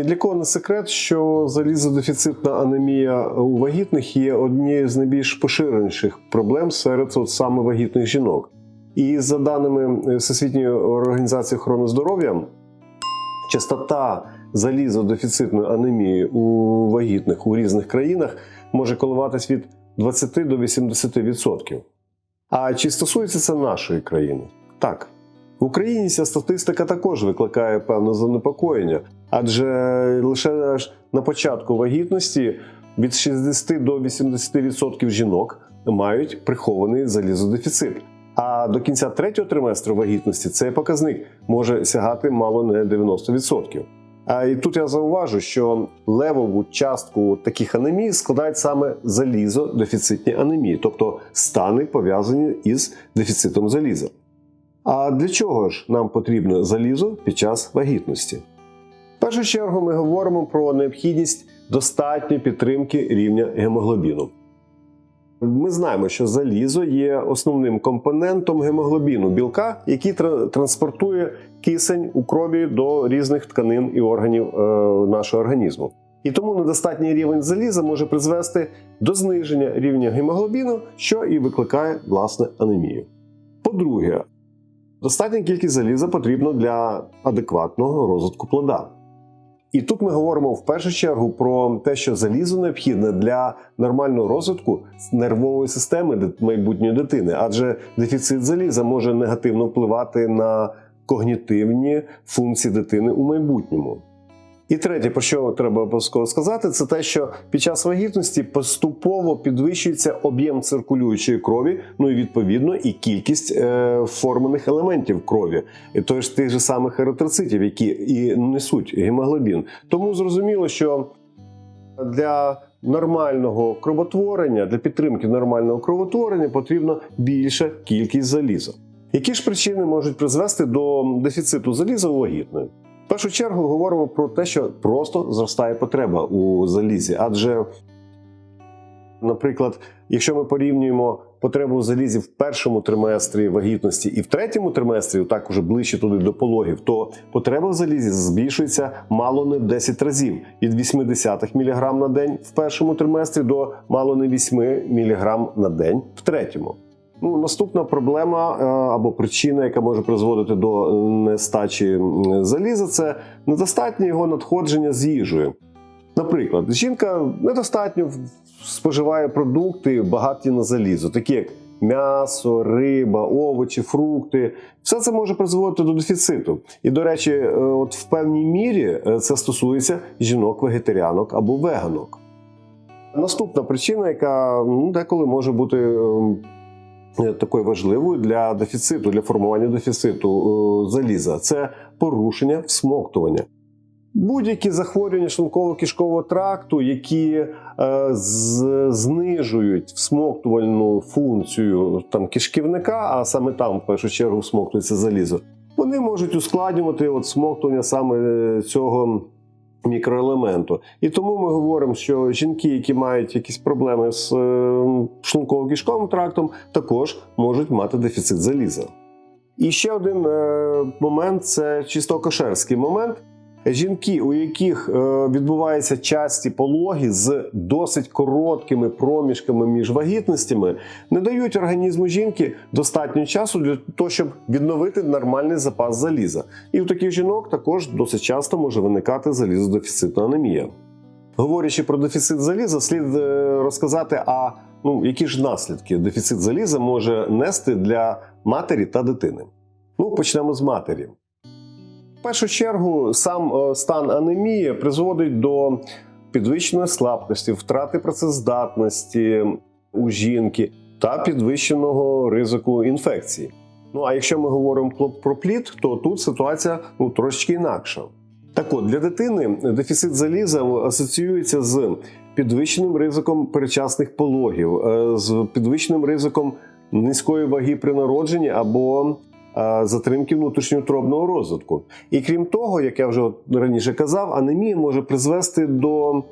Ні для кого не секрет, що залізодефіцитна анемія у вагітних є однією з найбільш поширеніших проблем серед от саме вагітних жінок. І за даними Всесвітньої організації охорони здоров'я, частота залізодефіцитної анемії у вагітних у різних країнах може коливатись від 20 до 80%. А чи стосується це нашої країни? Так. В Україні ця статистика також викликає певне занепокоєння, адже лише аж на початку вагітності від 60 до 80% жінок мають прихований залізодефіцит. А до кінця третього триместру вагітності цей показник може сягати мало не 90%. А і тут я зауважу, що левову частку таких анемій складають саме залізодефіцитні анемії, тобто стани пов'язані із дефіцитом заліза. А для чого ж нам потрібно залізо під час вагітності? В першу чергу ми говоримо про необхідність достатньої підтримки рівня гемоглобіну. Ми знаємо, що залізо є основним компонентом гемоглобіну білка, який транспортує кисень у крові до різних тканин і органів е, нашого організму. І тому недостатній рівень заліза може призвести до зниження рівня гемоглобіну, що і викликає власне анемію. По-друге, достатня кількість заліза потрібна для адекватного розвитку плода. І тут ми говоримо в першу чергу про те, що залізо необхідне для нормального розвитку нервової системи майбутньої дитини, адже дефіцит заліза може негативно впливати на когнітивні функції дитини у майбутньому. І третє, про що треба обов'язково сказати, це те, що під час вагітності поступово підвищується об'єм циркулюючої крові, ну і відповідно і кількість е, формених елементів крові, і той тих же самих еритроцитів, які і несуть гемоглобін. Тому зрозуміло, що для нормального кровотворення, для підтримки нормального кровотворення потрібна більша кількість заліза. Які ж причини можуть призвести до дефіциту заліза у вагітної? Першу чергу говоримо про те, що просто зростає потреба у залізі, адже, наприклад, якщо ми порівнюємо потребу в залізі в першому триместрі вагітності і в третьому триместрі, так уже ближче туди до пологів, то потреба в залізі збільшується мало не в 10 разів від 0,8 мг на день в першому триместрі до мало не 8 мг на день в третьому. Ну, наступна проблема е, або причина, яка може призводити до нестачі заліза, це недостатнє його надходження з їжею. Наприклад, жінка недостатньо споживає продукти, багаті на залізо, такі як м'ясо, риба, овочі, фрукти. Все це може призводити до дефіциту. І, до речі, е, от в певній мірі е, це стосується жінок-вегетаріанок або веганок. Наступна причина, яка ну, деколи може бути ем, такою важливою для дефіциту, для формування дефіциту е, заліза це порушення всмоктування. Будь-які захворювання шлунково-кишкового тракту, які е, з, знижують всмоктувальну функцію там кишківника, а саме там в першу чергу всмоктується залізо, вони можуть ускладнювати от всмоктування саме цього мікроелементу. І тому ми говоримо, що жінки, які мають якісь проблеми з е, шлунково-кишковим трактом, також можуть мати дефіцит заліза. І ще один е, момент це чисто кошерський момент. Жінки, у яких е, відбуваються часті пологи з досить короткими проміжками між вагітностями, не дають організму жінки достатньо часу для того, щоб відновити нормальний запас заліза. І у таких жінок також досить часто може виникати залізодефіцитна анемія. Говорячи про дефіцит заліза, слід е, розказати, а ну які ж наслідки дефіцит заліза може нести для матері та дитини. Ну, почнемо з матері. Першу чергу сам е, стан анемії призводить до підвищеної слабкості, втрати працездатності у жінки та підвищеного ризику інфекції. Ну а якщо ми говоримо про плід, то тут ситуація ну, трошечки інакша. Так от, для дитини дефіцит заліза асоціюється з підвищеним ризиком перечасних пологів, е, з підвищеним ризиком низької ваги при народженні або затримки внутрішньоутробного розвитку. І крім того, як я вже раніше казав, анемія може призвести до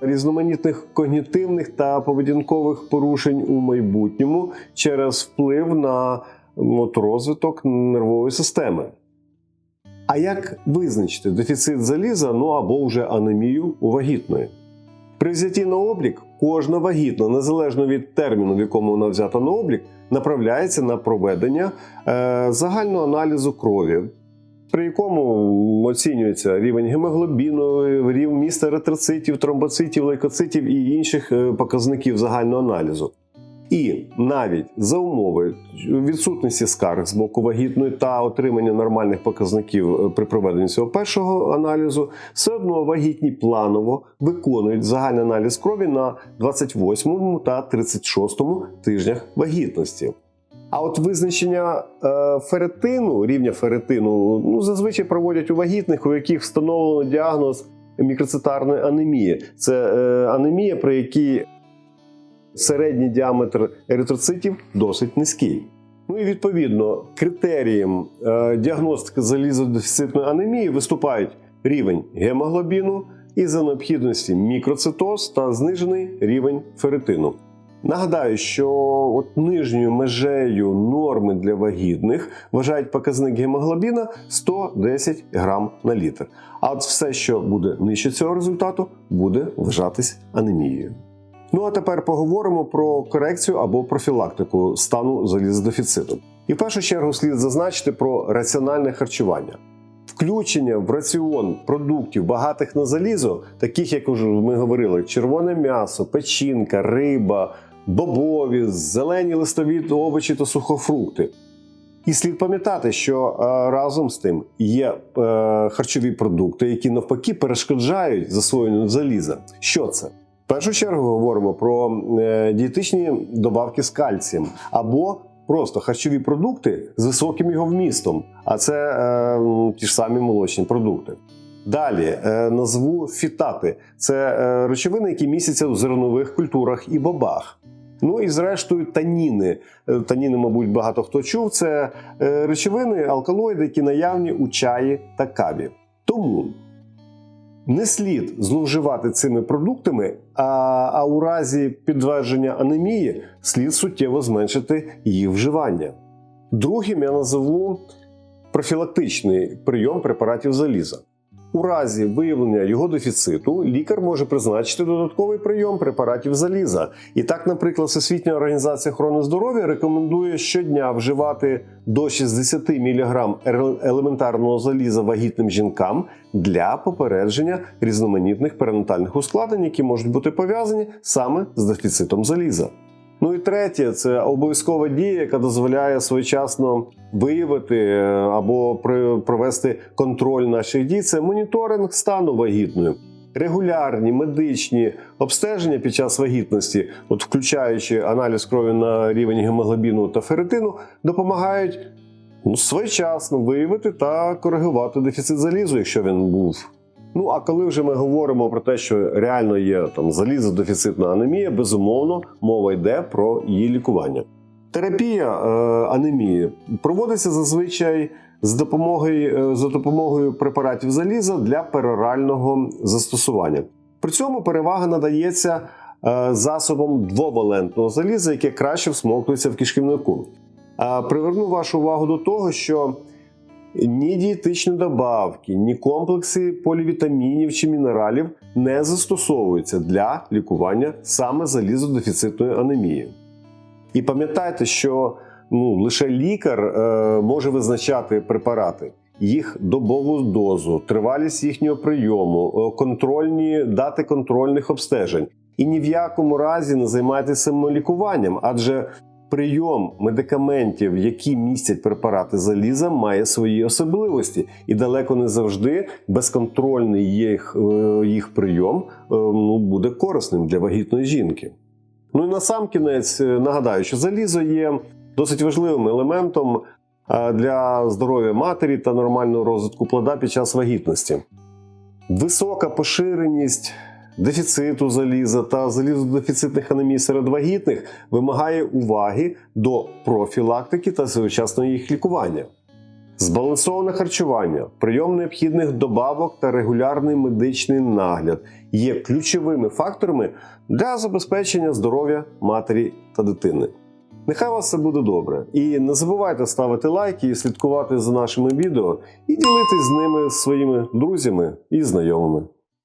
різноманітних когнітивних та поведінкових порушень у майбутньому через вплив на от, розвиток нервової системи. А як визначити дефіцит заліза, ну або вже анемію у вагітної? При взятті на облік кожна вагітна, незалежно від терміну, в якому вона взята на облік, направляється на проведення е, загального аналізу крові, при якому оцінюється рівень гемоглобіну, рівень міста еритроцитів, тромбоцитів, лейкоцитів і інших е, показників загального аналізу. І навіть за умови відсутності скарг з боку вагітної та отримання нормальних показників е, при проведенні цього першого аналізу, все одно вагітні планово виконують загальний аналіз крові на 28 та 36 тижнях вагітності. А от визначення е, феретину, рівня феретину, ну зазвичай проводять у вагітних, у яких встановлено діагноз мікроцитарної анемії. Це е, анемія, при якій середній діаметр еритроцитів досить низький. Ну і відповідно критерієм е, діагностики залізодефіцитної анемії виступають рівень гемоглобіну і за необхідності мікроцитоз та знижений рівень феретину. Нагадаю, що от нижньою межею норми для вагітних вважають показник гемоглобіна 110 грам на літр. А от все, що буде нижче цього результату, буде вважатись анемією. Ну а тепер поговоримо про корекцію або профілактику стану залізодефіциту. І в першу чергу слід зазначити про раціональне харчування. Включення в раціон продуктів багатих на залізо, таких як уже ми говорили, червоне м'ясо, печінка, риба, бобові, зелені листові овочі та сухофрукти. І слід пам'ятати, що е, разом з тим є е, харчові продукти, які навпаки перешкоджають засвоєнню заліза. Що це? В першу чергу говоримо про е, дієтичні добавки з кальцієм або просто харчові продукти з високим його вмістом, а це е, ті ж самі молочні продукти. Далі е, назву фітати це е, речовини, які містяться в зернових культурах і бобах. Ну і зрештою таніни. Таніни, мабуть, багато хто чув. Це речовини, алкалоїди, які наявні у чаї та каві. Тому не слід зловживати цими продуктами, а, а у разі підтвердження анемії слід суттєво зменшити їх вживання. Другим я назову профілактичний прийом препаратів заліза. У разі виявлення його дефіциту лікар може призначити додатковий прийом препаратів заліза. І так, наприклад, Всесвітня організація охорони здоров'я рекомендує щодня вживати до 60 мг елементарного заліза вагітним жінкам для попередження різноманітних перинатальних ускладнень, які можуть бути пов'язані саме з дефіцитом заліза. Ну і третє, це обов'язкова дія, яка дозволяє своєчасно виявити е, або провести контроль наших дій. Це моніторинг стану вагітної. Регулярні медичні обстеження під час вагітності, от включаючи аналіз крові на рівень гемоглобіну та феретину, допомагають ну, своєчасно виявити та коригувати дефіцит залізу, якщо він був. Ну а коли вже ми говоримо про те, що реально є там залізодефіцитна анемія, безумовно, мова йде про її лікування. Терапія е, анемії проводиться зазвичай з допомогою, е, за допомогою препаратів заліза для перорального застосування. При цьому перевага надається е, засобом двовалентного заліза, яке краще всмоктується в кишківнику. А приверну вашу увагу до того, що ні дієтичні добавки, ні комплекси полівітамінів чи мінералів не застосовуються для лікування саме залізодефіцитної анемії. І пам'ятайте, що ну, лише лікар е, може визначати препарати, їх добову дозу, тривалість їхнього прийому, е, контрольні дати контрольних обстежень. І ні в якому разі не займайтеся самолікуванням, адже прийом медикаментів, які містять препарати заліза, має свої особливості, і далеко не завжди безконтрольний їх, е, їх прийом е, ну, буде корисним для вагітної жінки. Ну і на сам кінець е, нагадаю, що залізо є досить важливим елементом для здоров'я матері та нормального розвитку плода під час вагітності. Висока поширеність дефіциту заліза та залізодефіцитних анемій серед вагітних вимагає уваги до профілактики та своєчасного їх лікування. Збалансоване харчування, прийом необхідних добавок та регулярний медичний нагляд є ключовими факторами для забезпечення здоров'я матері та дитини. Нехай вас все буде добре. І не забувайте ставити лайки і слідкувати за нашими відео, і ділитись з ними своїми друзями і знайомими.